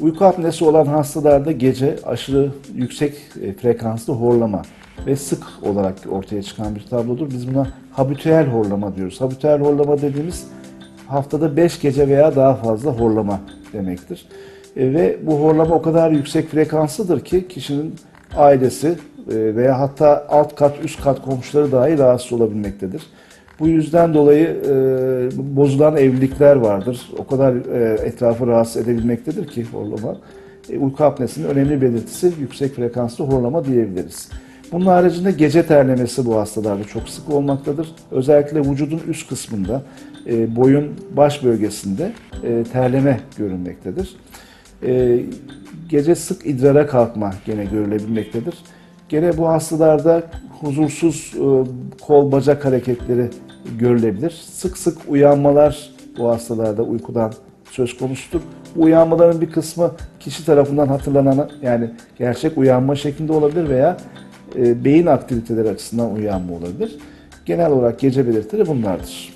Uyku apnesi olan hastalarda gece aşırı yüksek e, frekanslı horlama ve sık olarak ortaya çıkan bir tablodur. Biz buna habitüel horlama diyoruz. Habitüel horlama dediğimiz haftada 5 gece veya daha fazla horlama demektir. E, ve bu horlama o kadar yüksek frekanslıdır ki kişinin ailesi e, veya hatta alt kat üst kat komşuları dahi rahatsız olabilmektedir. Bu yüzden dolayı e, bozulan evlilikler vardır. O kadar e, etrafı rahatsız edebilmektedir ki horlama. E, uyku apnesinin önemli belirtisi yüksek frekanslı horlama diyebiliriz. Bunun haricinde gece terlemesi bu hastalarda çok sık olmaktadır. Özellikle vücudun üst kısmında, e, boyun baş bölgesinde e, terleme görülmektedir. E, gece sık idrara kalkma gene görülebilmektedir. Gene bu hastalarda huzursuz e, kol bacak hareketleri görülebilir. Sık sık uyanmalar bu hastalarda uykudan söz konusudur. Bu uyanmaların bir kısmı kişi tarafından hatırlanan yani gerçek uyanma şeklinde olabilir veya e, beyin aktiviteleri açısından uyanma olabilir. Genel olarak gece belirtileri bunlardır.